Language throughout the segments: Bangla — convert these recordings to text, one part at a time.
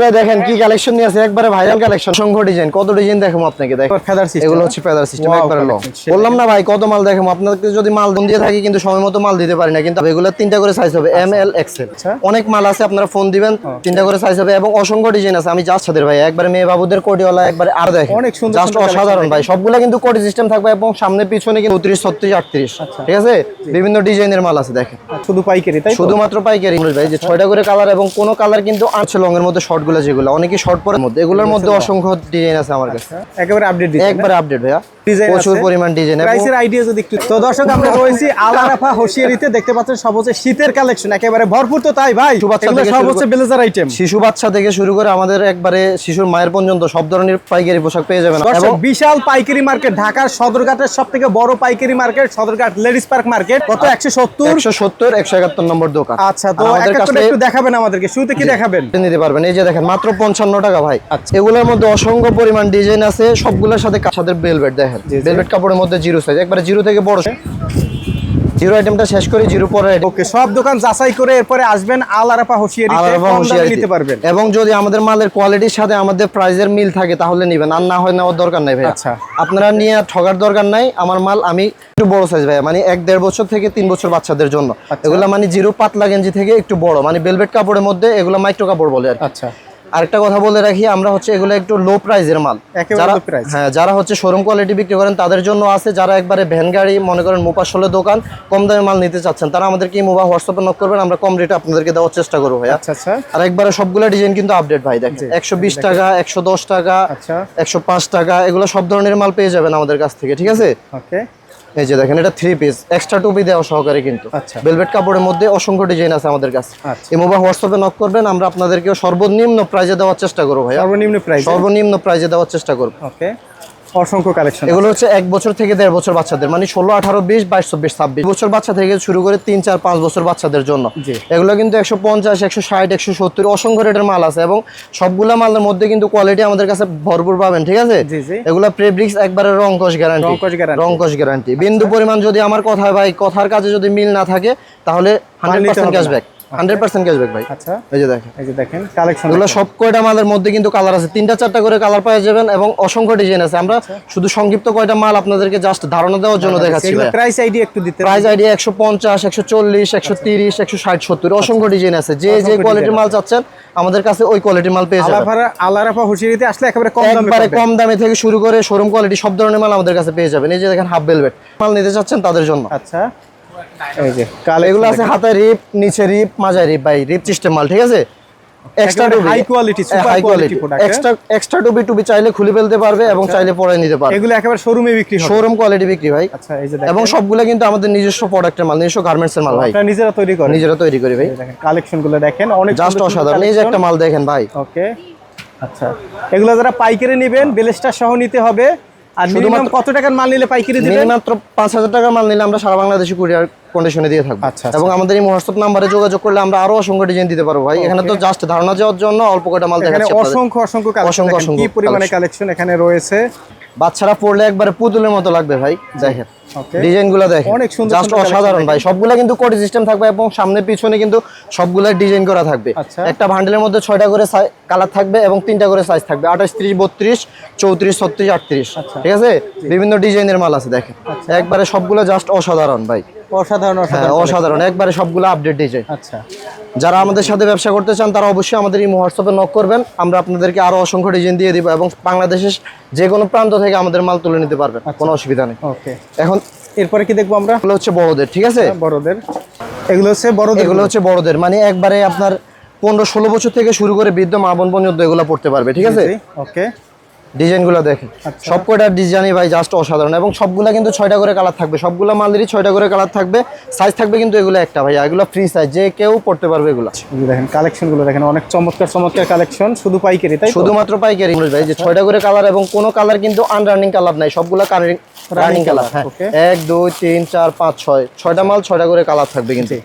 ভাই দেখেন কি কালেকশন নিয়ে আছে? একবারে ভাইরাল কালেকশন সংখ্য ডিজাইন কত ডিজাইন দেখাবো আপনাকে? দেখেন ফেদার সিস্টেম এগুলো হচ্ছে ফেদার সিস্টেম একবারে লং বললাম না ভাই কত মাল দেখাবো? আপনাকে যদি মাল দম দিয়ে থাকি কিন্তু সময় মতো মাল দিতে পারি না। কিন্তু এগুলো তিনটা করে সাইজ হবে এম এল এক্সেল আচ্ছা। অনেক মাল আছে আপনারা ফোন দিবেন তিনটা করে সাইজ হবে এবং অসংখ্য ডিজাইন আছে। আমি সাদের ভাই একবারে মেয়ে বাবুদের কোটিওয়ালা একবারে আরও দেখেন। অনেক সুন্দর জাস্ট অসাধারণ ভাই। সবগুলা কিন্তু কোটি সিস্টেম থাকবে এবং সামনে পিছনে কিন্তু চৌত্রিশ ছত্রিশ আটত্রিশ। ঠিক আছে? বিভিন্ন ডিজাইনের মাল আছে দেখেন। শুধু পাইকারি তাই শুধুমাত্র পাইকারি। ভাই যে ছয়টা করে কালার এবং কোন কালার কিন্তু আছে লং এর মধ্যে শর্ট গুলো যেগুলো অনেকে শর্ট পরের মধ্যে এগুলোর মধ্যে অসংখ্য ডিজাইন আছে আমার কাছে। একেবারে আপডেট একবারে আপডেট ভাইয়া। Design প্রচুর। পরিমাণ ডিজাইন। প্রাইসের আইডিয়া যদি একটু তো দর্শক আমরা রয়েছি আলারাফা হোশিয়ারিতে দেখতে পাচ্ছেন সব শীতের কালেকশন একেবারে ভরপুর তো তাই ভাই। বাচ্চা এগুলো থেকে সব শুরু হচ্ছে করে- ব্লেজার আইটেম শিশু বাচ্চা থেকে শুরু করে আমাদের একবারে শিশুর মায়ের পর্যন্ত সব ধরনের পাইকারি পোশাক পেয়ে যাবেন। এবং বিশাল পাইকারি মার্কেট ঢাকার সদরঘাটের সব থেকে বড় পাইকারি market Sadarghat ladies park market. কত? একশো সত্তর? একশো সত্তর একশো একাত্তর নম্বর দোকান। আচ্ছা তো আমাদের কাছে একটু দেখাবেন আমাদেরকে শুরুতে কি দেখাবেন? নিতে পারবেন। এই যে দেখেন মাত্র পঞ্চান্ন টাকা ভাই। আচ্ছা। এগুলোর মধ্যে অসংখ্য পরিমাণ ডিজাইন আছে সবগুলোর সাথে সাথে বেলভেট দেখেন। জি। বেলভেট কাপড়ের মধ্যে জিরো সাইজ একবারে জিরো থেকে বড় জিরো আইটেমটা শেষ করি জিরো পরে ওকে সব দোকান যাচাই করে এরপরে আসবেন নিতে পারবেন। এবং যদি আমাদের মালের কোয়ালিটির সাথে আমাদের প্রাইজের মিল থাকে তাহলে নিবেন। আর না হয় নেওয়ার দরকার নাই ভাই আচ্ছা। আপনারা নিয়ে আর ঠগার দরকার নাই। আমার মাল আমি একটু বড় সাইজ ভাই মানে এক দেড় বছর থেকে তিন বছর বাচ্চাদের জন্য। আচ্ছা। এগুলা মানে জিরো পাতলা গেঞ্জি থেকে একটু বড়। মানে বেলভেট কাপড়ের মধ্যে এগুলো মাইক্রো কাপড় বলে আর আচ্ছা। আরেকটা কথা বলে রাখি আমরা হচ্ছে এগুলো একটু লো প্রাইজের মাল। হ্যাঁ যারা হচ্ছে শোরুম কোয়ালিটি বিক্রি করেন তাদের জন্য আছে যারা একবারে ভ্যান গাড়ি মনে করেন মোপাশলের দোকান কম দামে মাল নিতে চাচ্ছেন তারা আমাদেরকে মোবা হোয়াটসঅ্যাপে নক করবেন আমরা কম রেটে আপনাদেরকে দেওয়ার চেষ্টা করব ভাইয়া। আচ্ছা আচ্ছা। আর একবারে সবগুলো ডিজাইন কিন্তু আপডেট ভাই দেখেন একশো বিশ টাকা একশো দশ টাকা আচ্ছা। একশো পাঁচ টাকা এগুলো সব ধরনের মাল পেয়ে যাবেন আমাদের কাছ থেকে ঠিক আছে? ওকে। এই যে দেখেন এটা থ্রি পিস এক্সট্রা টুপি দেওয়া সহকারে কিন্তু। আচ্ছা। ভেলভেট কাপড়ের মধ্যে অসংখ্য ডিজাইন আছে আমাদের কাছে। আচ্ছা। এই মোবাইল হোয়াটসঅ্যাপে নক করবেন আমরা আপনাদেরকে সর্বনিম্ন প্রাইজে দেওয়ার চেষ্টা করব ভাইয়া। সর্বনিম্ন প্রাইজ সর্বনিম্ন প্রাইজে দেওয়ার চেষ্টা করব। ওকে অসংখ্য কালেকশন এগুলো হচ্ছে এক বছর থেকে দেড় বছর বাচ্চাদের মানে ষোলো আঠারো বিশ বাইশ চব্বিশ ছাব্বিশ বছর বাচ্চা থেকে শুরু করে তিন চার পাঁচ বছর বাচ্চাদের জন্য। এগুলো কিন্তু একশো পঞ্চাশ একশো ষাট একশো সত্তর অসংখ্য রেটের মাল আছে এবং সবগুলো মালের মধ্যে কিন্তু কোয়ালিটি আমাদের কাছে ভরপুর পাবেন ঠিক আছে। এগুলো প্রেব্রিক্স একবারে রংকশ গ্যারান্টি রংকশ। গ্যারান্টি বিন্দু পরিমাণ যদি আমার কথায় ভাই কথার কাজে যদি মিল না থাকে তাহলে hundred percent cashback hundred percent cashback ভাই। আচ্ছা। এই যে দেখেন। এই যে দেখেন কালেকশন এগুলো সব কয়টা মালের মধ্যে কিন্তু কালার আছে। তিনটা চারটা করে কালার পাওয়া যাবেন এবং অসংখ্য ডিজাইন আছে। আমরা শুধু সংক্ষিপ্ত কয়টা মাল আপনাদেরকে জাস্ট ধারণা দেওয়ার জন্য দেখাচ্ছি প্রাইস আইডিয়া একটু দিতে প্রাইস আইডিয়া একশো পঞ্চাশ একশো চল্লিশ একশো তিরিশ একশো ষাট সত্তর। অসংখ্য ডিজাইন আছে। যে যে কোয়ালিটির মাল চাচ্ছেন আমাদের কাছে ওই কোয়ালিটির মাল পেয়ে যাবেন। আলারাফা হুশিয়ারিতে আসলে একেবারে কম দামে একবারে কম দামে থেকে শুরু করে শোরুম কোয়ালিটি সব ধরনের মাল আমাদের কাছে পেয়ে যাবেন। এই যে দেখেন হাফ বেলভেট মাল নিতে চাচ্ছেন তাদের জন্য। আচ্ছা। এই যে কালে এগুলো আছে হাতে রিপ নিচে রিপ ভাই রিপ সিস্টেম মাল ঠিক আছে? এক্সট্রা টুবি হাই কোয়ালিটি product, হ্যাঁ? এক্সট্রা এক্সট্রা টুবি টুবি চাইলে খুলে ফেলতে পারবে এবং চাইলে পরে নিতে পারবে। এগুলো একেবারে শোরুমে বিক্রি হবে। শোরুম কোয়ালিটি বিক্রি ভাই। আচ্ছা এই যে দেখেন। এবং সবগুলো কিন্তু আমাদের নিজস্ব প্রোডাক্টের মাল নিজস্ব গার্মেন্টসের মাল ভাই। আপনারা নিজেরা তৈরি করেন। নিজেরা তৈরি করি ভাই। দেখেন কালেকশনগুলো দেখেন অনেক জাস্ট অসাধারণ। এই যে একটা মাল দেখেন ভাই। ওকে আচ্ছা। এগুলো যারা পাইকারি নেবেন বেলেস্টার সহ নিতে হবে। আর মিনিমাম কত টাকার মাল নিলে পাইকারি দিবেন? মাত্র পাঁচ হাজার টাকার মাল নিলে আমরা সারা বাংলাদেশে কুরিয়ার কন্ডিশনে দিয়ে থাকব। আচ্ছা, আচ্ছা। এবং আমাদের এই হোয়াটসঅ্যাপ নাম্বারে যোগাযোগ করলে আমরা আরও অসংখ্য ডিজাইন দিতে পারব ভাই। এখানে তো জাস্ট ধারণা দেওয়ার জন্য অল্প কটা মাল দেখাচ্ছি। অসংখ্য অসংখ্য কালেকশন অসংখ্য, কি পরিমাণে কালেকশন এখানে রয়েছে। বাচ্চারা পড়লে একবারে পুতুলের মতো লাগবে ভাই দেখেন। Okay. ডিজাইনগুলো দেখেন। অনেক সুন্দর জাস্ট অসাধারণ ভাই। সবগুলা কিন্তু কোটি সিস্টেম থাকবে এবং সামনে পিছনে কিন্তু সবগুলা ডিজাইন করা থাকবে। আচ্ছা। একটা বান্ডেলের মধ্যে ছয়টা করে কালার থাকবে এবং তিনটা করে সাইজ থাকবে। আঠাশ ত্রিশ বত্রিশ চৌত্রিশ ছত্রিশ আটত্রিশ। আচ্ছা। ঠিক আছে? বিভিন্ন ডিজাইনের মাল আছে দেখেন। একবারে সবগুলো জাস্ট অসাধারণ ভাই। অসাধারণ হ্যাঁ অসাধারণ অসাধারণ। একবারে সবগুলো আপডেট ডিজাইন আচ্ছা। যারা আমাদের সাথে ব্যবসা করতে চান তারা অবশ্যই আমাদের এই হোয়াটসঅ্যাপে নক করবেন। আমরা আপনাদেরকে আরও অসংখ্য ডিজাইন দিয়ে দিব এবং বাংলাদেশের যে কোনো প্রান্ত থেকে আমাদের মাল তুলে নিতে পারবেন কোনো অসুবিধা নেই। ওকে। এখন এরপরে কি দেখব আমরা? এগুলো হচ্ছে বড়দের ঠিক আছে? বড়দের। এগুলো হচ্ছে বড়দের। এগুলো হচ্ছে বড়দের মানে একবারে আপনার পনেরো ষোলো বছর থেকে শুরু করে বৃদ্ধ মা বোন পর্যন্ত এগুলো পড়তে পারবে ঠিক আছে? ওকে। ডিজাইনগুলো দেখেন। আচ্ছা। সব কয়টার ডিজাইনই ভাই জাস্ট অসাধারণ এবং সবগুলা কিন্তু ছয়টা করে কালার থাকবে। সবগুলো মালেরই ছয়টা করে কালার থাকবে। সাইজ থাকবে কিন্তু এগুলো একটা ভাই এগুলো ফ্রি সাইজ যে কেউ পড়তে পারবে এগুলো। দেখেন কালেকশনগুলো দেখেন অনেক চমৎকার চমৎকার কালেকশন শুধু পাইকারি তাই শুধুমাত্র পাইকারি ভাই যে ছয়টা করে কালার এবং কোনো কালার কিন্তু আনরানিং কালার নাই সবগুলা রানিং কালার হ্যাঁ okay. এক দুই তিন চার পাঁচ ছয়। ছয়টা মাল ছয়টা করে কালার থাকবে কিন্তু।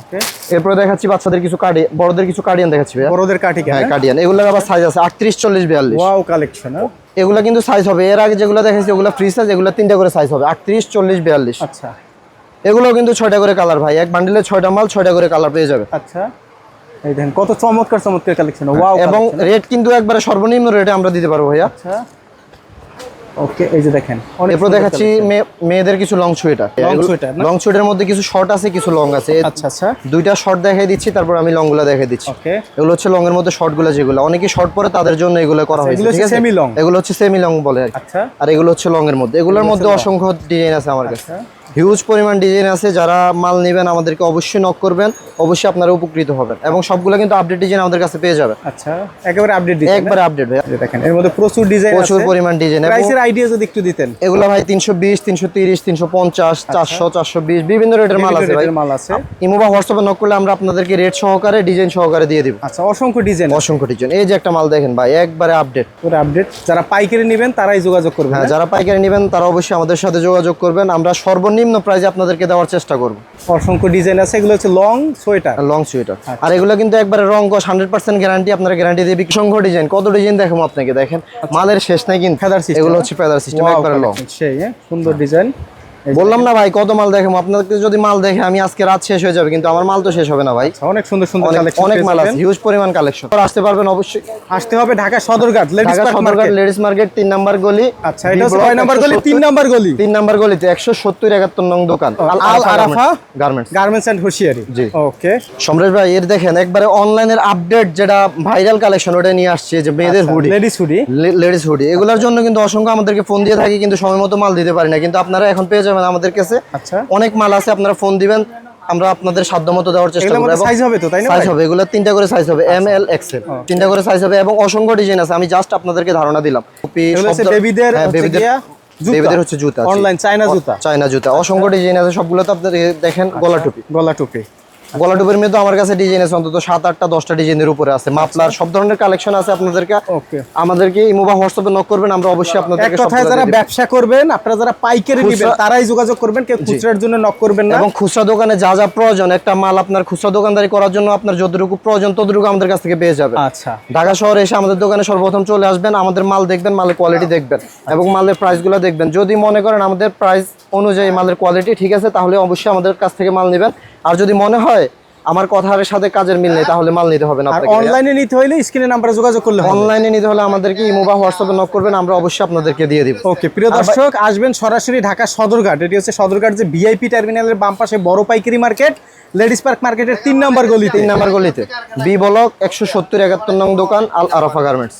ওকে এরপরে দেখাচ্ছি বাচ্চাদের কিছু কার্ডি বড়দের কিছু কার্ডিয়ান দেখাচ্ছি বড়দের কাঠি হ্যাঁ কার্ডিয়ান এগুলোর আবার সাইজ আছে আটত্রিশ চল্লিশ বিয়াল্লিশ। ওয়াও কালেকশন এগুলো কিন্তু সাইজ হবে। এর আগে যেগুলো দেখাচ্ছি ওগুলো ফ্রি সাইজ এগুলো তিনটা করে সাইজ হবে। আটত্রিশ চল্লিশ বিয়াল্লিশ। আচ্ছা। এগুলো কিন্তু ছয়টা করে কালার ভাই। এক বান্ডিলে ছয়টা মাল ছয়টা করে কালার পেয়ে যাবে। আচ্ছা। এই দেখেন কত চমৎকার চমৎকার কালেকশন ওয়াও এবং রেট কিন্তু একবারে সর্বনিম্ন রেটে আমরা দিতে পারব ভাইয়া। আচ্ছা। ওকে এই যে দেখেন এরপর দেখাচ্ছি মেয়েদের কিছু লং সোয়েটার? লং সোয়েটার মধ্যে কিছু শর্ট আছে কিছু লং আছে। আচ্ছা আচ্ছা। দুইটা শর্ট দেখাই দিচ্ছি তারপর আমি লংগুলা দেখাই দিচ্ছি। এগুলো হচ্ছে লং এর মধ্যে শর্টগুলো যেগুলো। অনেকে শর্ট পরে তাদের জন্য এগুলো করা হয়েছে সেমি ঠিক আছে? এগুলো হচ্ছে সেমি লং বলে আর। আচ্ছা। আর এগুলো হচ্ছে লং এর মধ্যে। এগুলোর মধ্যে অসংখ্য ডিজাইন আছে আমার কাছে। আচ্ছা হিউজ পরিমাণ ডিজাইন আছে যারা মাল নেবেন আমাদেরকে অবশ্যই নক করবেন অবশ্যই আপনারা উপকৃত হবেন। এবং সবগুলো কিন্তু আপডেট ডিজাইন আমাদের কাছে পেয়ে যাবেন। আচ্ছা একেবারে আপডেট একবারে আপডেট ভাই দেখেন এর মধ্যে প্রচুর ডিজাইন প্রচুর পরিমাণ ডিজাইন প্রাইসের আইডিয়া যদি একটু দিতেন। এগুলো ভাই তিনশো বিশ তিনশো তিরিশ তিনশো পঞ্চাশ চারশো চারশো বিশ বিভিন্ন রেটের মাল আছে ভাই। মাল আছে। ইমো বা হোয়াটসঅ্যাপে নক করলে আমরা আপনাদেরকে রেট সহকারে ডিজাইন সহকারে দিয়ে দিব। আচ্ছা অসংখ্য ডিজাইন অসংখ্য ডিজাইন এই যে একটা মাল দেখেন ভাই একবারে আপডেট পুরো আপডেট যারা পাইকারি নেবেন তারাই যোগাযোগ করবেন হ্যাঁ? যারা পাইকারি নেবেন তারা অবশ্যই আমাদের সাথে যোগাযোগ করবেন। আমরা সর্বনিম্ন প্রাইজে আপনাদেরকে দেওয়ার চেষ্টা করব। অসংখ্য ডিজাইন আছে এগুলো হচ্ছে লং সোয়েটার লং সোয়েটার আর এগুলো কিন্তু একবারে রং কস হান্ড্রেড পার্সেন্ট গ্যারান্টি আপনারা গ্যারান্টি দেবে অসংখ্য ডিজাইন কত ডিজাইন দেখাবো আপনাকে দেখেন? মালের শেষ নাই কিন্তু। ফেদার সিস্টেম এগুলো হ্যাঁ? হচ্ছে ফেদার সিস্টেম একবারে লং সেই হ্যাঁ? সুন্দর ডিজাইন বললাম না ভাই কত মাল দেখাবো আপনাদেরকে যদি মাল দেখে আমি আজকে রাত শেষ হয়ে যাবে কিন্তু আমার মাল তো শেষ হবে না ভাই। অনেক সুন্দর সুন্দর অনেক কালেকশন অনেক মাল আছে হিউজ পরিমাণ কালেকশন আসতে পারবেন অবশ্যই। আসতে হবে Dhaka Sadarghat ladies Sadarghat ladies market তিন নাম্বার গলি আচ্ছা এটা কয় নাম্বার গলি 170 তিন নাম্বার গলি। তিন নাম্বার গলিতে একশো সত্তর একাত্তর নং দোকান। Al Arafa garments garments and hosiery G. Okay Samrat ভাই এর দেখেন একবারে অনলাইনের আপডেট যেটা ভাইরাল কালেকশন ওটা নিয়ে আসছে যে মেয়েদের hoodie ladies hoodie ladies hoodie এগুলোর জন্য কিন্তু অসংখ্য আমাদেরকে ফোন দিয়ে থাকি কিন্তু সময় মতো মাল দিতে পারি না কিন্তু আপনারা এখন পেয়ে যাবেন আমাদের কাছে। আচ্ছা। অনেক মাল আছে আপনারা ফোন দিবেন আমরা আপনাদের সাধ্য মতো দেওয়ার চেষ্টা করব সাইজ হবে তো তাই না সাইজ হবে এগুলো তিনটা করে সাইজ হবে এম এল এক্স এক্সেল তিনটা করে সাইজ হবে এবং অসংখ্য ডিজাইন আছে আমি জাস্ট আপনাদেরকে ধারণা দিলাম। বেবিদের হচ্ছে বেবিদের জুতা। বেবিদের হচ্ছে জুতা অনলাইন চায়না জুতা। চায়না জুতা অসংখ্য ডিজাইন আছে সবগুলো তো আপনাদের দেখেন গলা টুপি গলা টুপি গলা টুপির মধ্যে আমার কাছে ডিজাইন আছে অন্তত সাত আটটা দশটা ডিজাইনের উপরে আছে। মাফলার সব ধরনের কালেকশন আছে আপনাদেরকে। আমাদেরকে ইমো বা হোয়াটসঅ্যাপে নক করবেন আমরা অবশ্যই এক আপনাদেরকে কথায় যারা ব্যবসা করবেন আপনারা যারা পাইকারি নেবেন তারাই যোগাযোগ করবেন কেউ খুচরার জন্য নক করবেন না। এবং খুচরা দোকানে যা যা প্রয়োজন একটা মাল আপনার খুচরা দোকানদারি করার জন্য আপনার যতটুকু প্রয়োজন ততটুকু আমাদের কাছ থেকে পেয়ে যাবে। আচ্ছা। ঢাকা শহরে এসে আমাদের দোকানে সর্বপ্রথম চলে আসবেন আমাদের মাল দেখবেন মালের কোয়ালিটি দেখবেন এবং মালের প্রাইসগুলো দেখবেন। যদি মনে করেন আমাদের প্রাইস অনুযায়ী মালের কোয়ালিটি ঠিক আছে তাহলে অবশ্যই আমাদের কাছ থেকে মাল নেবেন। আর যদি মনে হয় আমার কথার সাথে কাজের মিল নেই তাহলে মাল নিতে হবে না অনলাইনে নিতে হইলে স্ক্রিনে নাম্বারে যোগাযোগ করলে অনলাইনে নিতে হলে আমাদেরকে ইমো বা হোয়াটসঅ্যাপে নক করবেন আমরা অবশ্যই আপনাদেরকে দিয়ে দিব। ওকে প্রিয় দর্শক আসবেন সরাসরি ঢাকা সদরঘাট। এটি হচ্ছে সদরঘাট যে ভিআইপি টার্মিনালের বাম পাশে বড় পাইকারি মার্কেট লেডিস পার্ক মার্কেটের তিন নম্বর গলিতে। তিন নাম্বার গলিতে। বি ব্লক একশো সত্তর একাত্তর নং দোকান আল আরাফা গার্মেন্টস